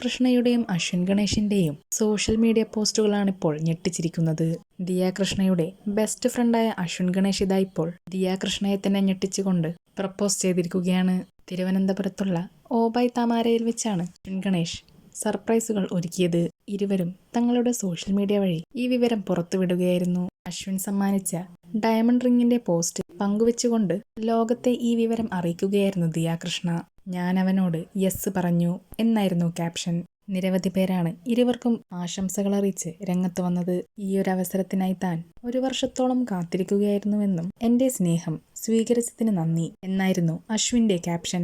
കൃഷ്ണയുടെയും അശ്വിൻ ഗണേഷിന്റെയും social media പോസ്റ്റുകളാണ് ഇപ്പോൾ ഞെട്ടിച്ചിരിക്കുന്നത്. ദിയാകൃഷ്ണയുടെ ബെസ്റ്റ് ഫ്രണ്ടായ അശ്വിൻ ഗണേഷ് ഇതാ ഇപ്പോൾ ദിയ കൃഷ്ണയെ തന്നെ ഞെട്ടിച്ചുകൊണ്ട് പ്രപ്പോസ് ചെയ്തിരിക്കുകയാണ്. തിരുവനന്തപുരത്തുള്ള ഓബായ് താമാരയിൽ വെച്ചാണ് അശ്വിൻ ഗണേഷ് സർപ്രൈസുകൾ ഒരുക്കിയത്. ഇരുവരും തങ്ങളുടെ സോഷ്യൽ മീഡിയ വഴി ഈ വിവരം പുറത്തുവിടുകയായിരുന്നു. അശ്വിൻ സമ്മാനിച്ച ഡയമണ്ട് റിംഗിന്റെ പോസ്റ്റ് പങ്കുവെച്ചുകൊണ്ട് ലോകത്തെ ഈ വിവരം അറിയിക്കുകയായിരുന്നു ദിയ ഞാൻ അവനോട് യെസ് പറഞ്ഞു എന്നായിരുന്നു ക്യാപ്ഷൻ. നിരവധി പേരാണ് ഇരുവർക്കും ആശംസകൾ അറിയിച്ച് രംഗത്ത് വന്നത്. ഈ ഒരു അവസരത്തിനായി താൻ ഒരു വർഷത്തോളം കാത്തിരിക്കുകയായിരുന്നുവെന്നും എന്റെ സ്നേഹം സ്വീകരിച്ചതിന് നന്ദി എന്നായിരുന്നു അശ്വിന്റെ ക്യാപ്ഷൻ.